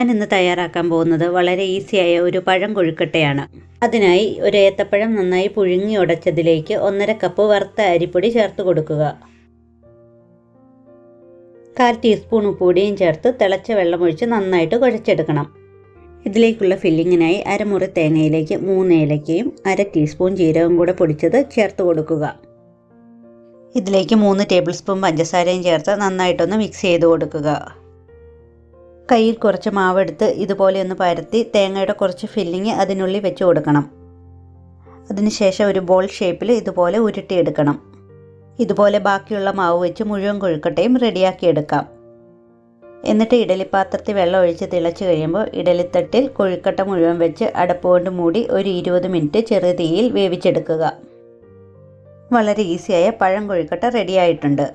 ഞാൻ ഇന്ന് തയ്യാറാക്കാൻ പോകുന്നത് വളരെ ഈസിയായ ഒരു പഴം കൊഴുക്കട്ടയാണ്. അതിനായി ഒരു ഏത്തപ്പഴം നന്നായി പുഴുങ്ങി ഉടച്ചതിലേക്ക് ഒന്നര കപ്പ് വറുത്ത അരിപ്പൊടി ചേർത്ത് കൊടുക്കുക. കാൽ ടീസ്പൂൺ ഉപ്പുപൊടിയും ചേർത്ത് തിളച്ച വെള്ളമൊഴിച്ച് നന്നായിട്ട് കുഴച്ചെടുക്കണം. ഇതിലേക്കുള്ള ഫില്ലിങ്ങിനായി അരമുറി തേങ്ങയിലേക്ക് മൂന്ന് ഏലക്കയും അര ടീസ്പൂൺ ജീരകം കൂടെ പൊടിച്ചത് ചേർത്ത് കൊടുക്കുക. ഇതിലേക്ക് മൂന്ന് ടേബിൾ സ്പൂൺ പഞ്ചസാരയും ചേർത്ത് നന്നായിട്ടൊന്ന് മിക്സ് ചെയ്ത് കൊടുക്കുക. കയ്യിൽ കുറച്ച് മാവെടുത്ത് ഇതുപോലെ ഒന്ന് പരത്തി തേങ്ങയുടെ കുറച്ച് ഫില്ലിങ് അതിനുള്ളിൽ വെച്ച് കൊടുക്കണം. അതിനുശേഷം ഒരു ബോൾ ഷേപ്പിൽ ഇതുപോലെ ഉരുട്ടിയെടുക്കണം. ഇതുപോലെ ബാക്കിയുള്ള മാവ് വെച്ച് മുഴുവൻ കൊഴുക്കട്ടയും റെഡിയാക്കിയെടുക്കാം എന്നിട്ട് ഇഡലിപ്പാത്രത്തിൽ വെള്ളം ഒഴിച്ച് തിളച്ച് കഴിയുമ്പോൾ ഇഡലിത്തട്ടിൽ കൊഴുക്കട്ട മുഴുവൻ വെച്ച് അടപ്പ് കൊണ്ട് മൂടി ഒരു ഇരുപത് മിനിറ്റ് ചെറു തീയിൽ വേവിച്ചെടുക്കുക. വളരെ ഈസിയായ പഴം കൊഴുക്കട്ട റെഡിയായിട്ടുണ്ട്.